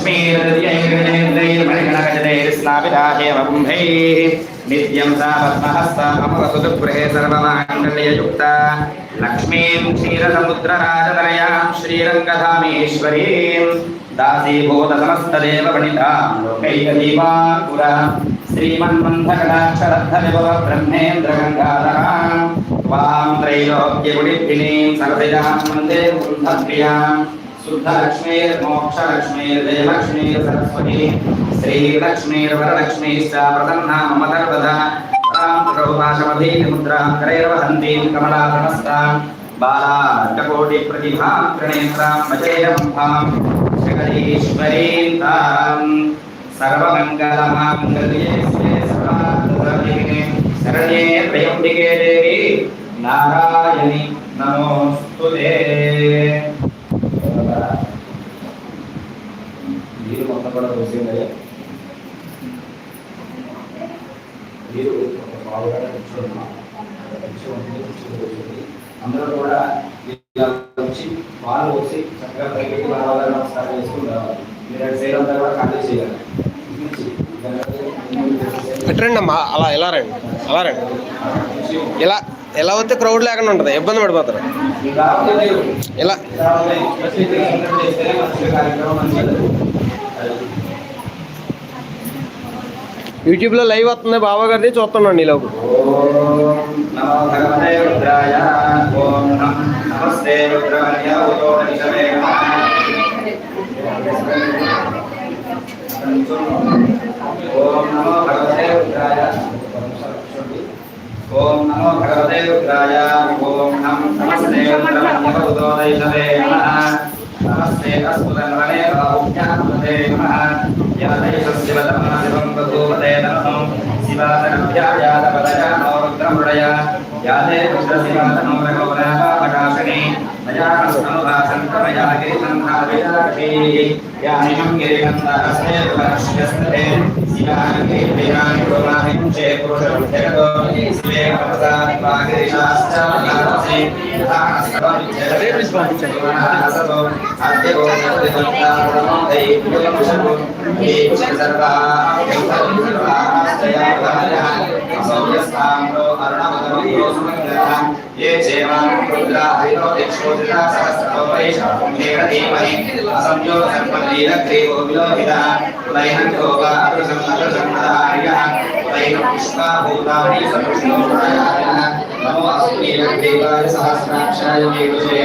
लक्ष्मीर्यैर्गजेन्द्रैर्मणिगणगजदैर्स्नापिताहेव कुम्भैः नित्यं सा पद्महस्ता अमरसुदुगृहे सर्वमाङ्गल्ययुक्ता लक्ष्मीं क्षीरसमुद्रराजतनयां श्रीरङ्गधामेश्वरीं दासीभूतसमस्तदेवपणितां लोकैकदीपाङ्कुरा श्रीमन्मन्थकटाक्षरद्धविभव ब्रह्मेन्द्रगङ्गाधरां वां त्रैलोक्यगुणिभिनीं सरसिजां वन्दे कुन्धप्रियाम् शुद्धलक्ष्मीर्मोक्षलक्ष्मीर्जयलक्ष्मीर्सरस्वती श्रीलक्ष्मीर्वरलक्ष्मीश्च प्रसन्ना मम सर्वदा तां प्रभुभाषमभीतिमुद्रां करैर्वहन्तीं कमलाभनस्तां बालार्ककोटिप्रतिभां त्रिनेत्रां भजेयमम्भां जगदीश्वरीं तां सर्वमङ्गलमाङ्गल्ये शिवे सर्वार्थसाधिके शरण्ये त्र्यम्बिके देवी नारायणि नमोऽस्तु ते కూడా పోసింది నీరు బాగా కూర్చోండి కూర్చోండి కూర్చోండి అందరూ కూడా వచ్చి పాలు పోసి చక్కగా పైకి రావాలి నమస్కారం చేసుకుని రావాలి. మీరు అటు సైడ్ అంతా కూడా ఖాళీ చేయాలి. రండి అమ్మా అలా ఎలా రండి అలా రండి. ఇలా ఎలా వస్తే క్రౌడ్ లేకుండా ఉంటుంది ఇబ్బంది పడిపోతారు. మీరు ఇలా. యూట్యూబ్లో లైవ్ వస్తుంది బాబా గారిది చూస్తున్నాండి ఈలోపు నమో భగవతే రుద్రాయ ఓం నమ నమస్తే రుద్రాయ ఉదోదయ నిజమే ఓం నమో భగవతే రుద్రాయ ఓం నమో భగవతే రుద్రాయ ఓం నం నమస్తే రుద్రాయ ఉదో నిజమే నమస్తే అస్ముదన్వనే బాహుజ్ఞానమతే నమః యాదైషస్య వదమాదివం బధూవతే నమః శివాదనభ్యాయాదపదజానో రుద్రమృడయ యాదే రుద్రశివాదనో రఘోరాకాశనే మయానస్తనుభాసంతమయా గిరిసంధావిరాక్షీः యానిమం గిరిగంధరస్తే వర్ష్యస్తే శివాని గిరియాని పురుమాహించే పురుషం జగదో శివే ప్రసాద్ ये चेवां रुद्रा हरितो दिक्षोदिता सहस्रतोपरेश मेघदीमहि असंजो सर्पदीरग्रीवो विलोहितः वैहं योगा अदृशम् अदृशम्भदार्यः वैहं पुष्पा भूतानि सकृष्णोदायः नमो अस्तु नीलग्रीवाय सहस्राक्षाय मेघुषे